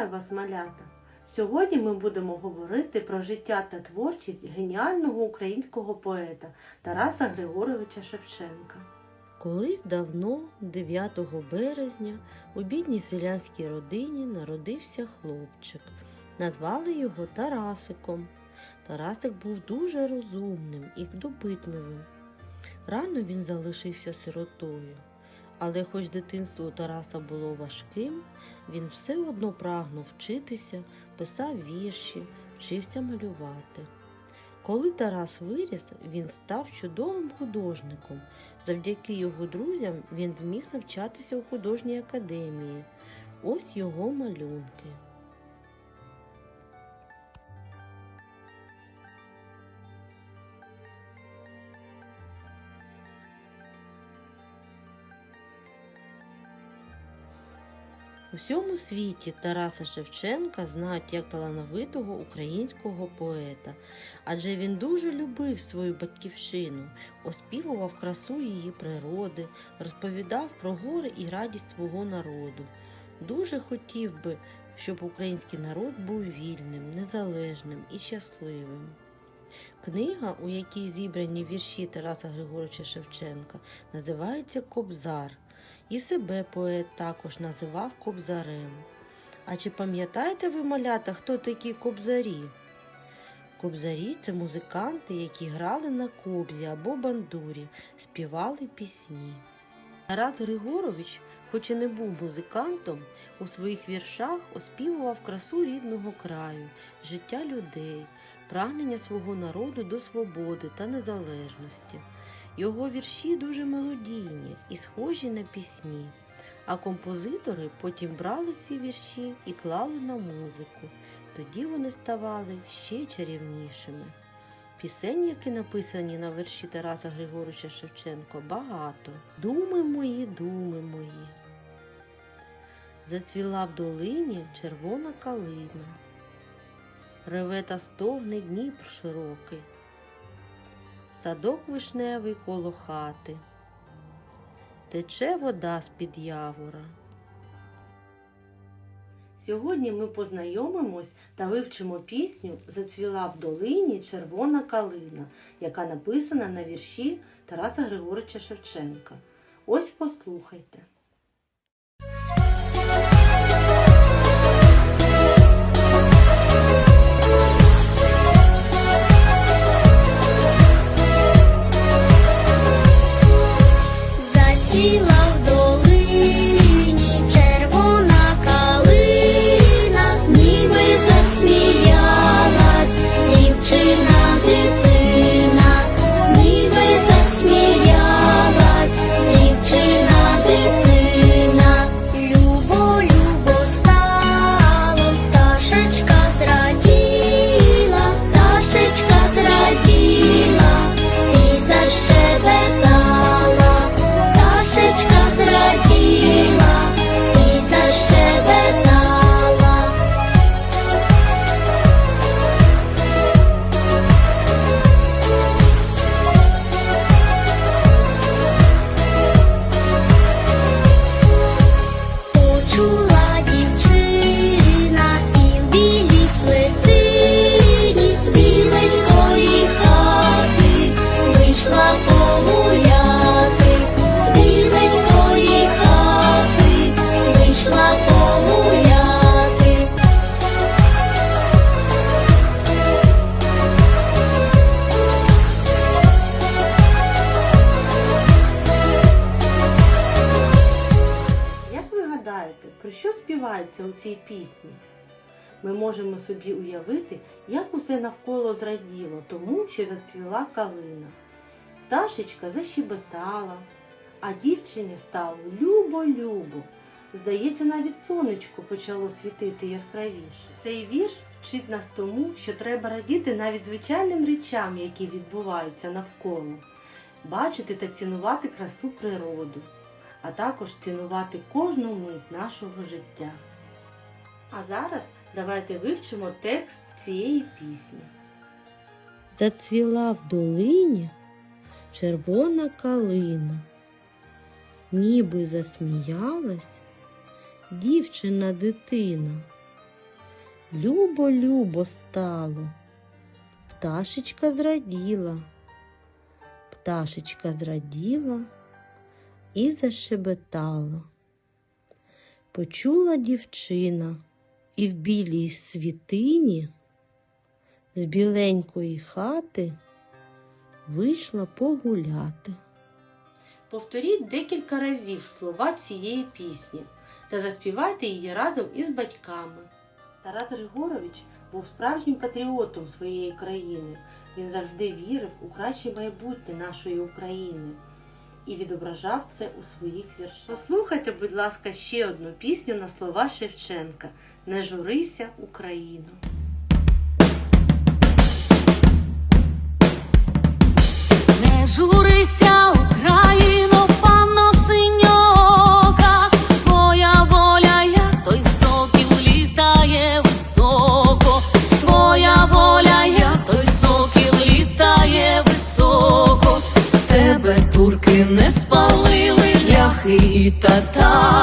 Вітаю вас, малята! Сьогодні ми будемо говорити про життя та творчість геніального українського поета Тараса Григоровича Шевченка. Колись давно, 9 березня, у бідній селянській родині народився хлопчик. Назвали його Тарасиком. Тарасик був дуже розумним і допитливим. Рано він залишився сиротою. Але хоч дитинство у Тараса було важким, він все одно прагнув вчитися, писав вірші, вчився малювати. Коли Тарас виріс, він став чудовим художником. Завдяки його друзям він зміг навчатися у художній академії. Ось його малюнки. У всьому світі Тараса Шевченка знають як талановитого українського поета, адже він дуже любив свою батьківщину, оспівував красу її природи, розповідав про гори і радість свого народу. Дуже хотів би, щоб український народ був вільним, незалежним і щасливим. Книга, у якій зібрані вірші Тараса Григоровича Шевченка, називається Кобзар. І себе поет також називав кобзарем. А чи пам'ятаєте ви, малята, хто такі кобзарі? Кобзарі це музиканти, які грали на кобзі або бандурі, співали пісні. Тарас Григорович, хоч і не був музикантом, у своїх віршах оспівував красу рідного краю, життя людей, прагнення свого народу до свободи та незалежності. Його вірші дуже мелодійні і схожі на пісні, а композитори потім брали ці вірші і клали на музику. Тоді вони ставали ще чарівнішими. Пісень, які написані на вірші Тараса Григоровича Шевченко, багато. Думи мої, думи мої. Зацвіла в долині червона калина. Реве та стогне Дніпр широкий садок вишневий коло хати, тече вода з-під явора. Сьогодні ми познайомимось та вивчимо пісню Зацвіла в долині червона калина, яка написана на вірші Тараса Григоровича Шевченка. Ось послухайте. Заціла в що співається у цій пісні? Ми можемо собі уявити, як усе навколо зраділо, тому що зацвіла калина. Пташечка защебетала, а дівчині стало любо-любо. Здається, навіть сонечко почало світити яскравіше. Цей вірш вчить нас тому, що треба радіти навіть звичайним речам, які відбуваються навколо, бачити та цінувати красу природу а також цінувати кожну мить нашого життя. А зараз давайте вивчимо текст цієї пісні. Зацвіла в долині червона калина, ніби засміялась дівчина дитина, Любо-любо стало. Пташечка зраділа. Пташечка зраділа і зашебетала. Почула дівчина і в білій світині з біленької хати вийшла погуляти. Повторіть декілька разів слова цієї пісні та заспівайте її разом із батьками. Тарас Григорович був справжнім патріотом своєї країни. Він завжди вірив у краще майбутнє нашої України і відображав це у своїх віршах. Послухайте, будь ласка, ще одну пісню на слова Шевченка Не журися Україно. Не журися Україно, панно синьока, твоя воля, як той сокіл літає високо, твоя воля, як той сокіл літає високо, тебе турка. kita tahu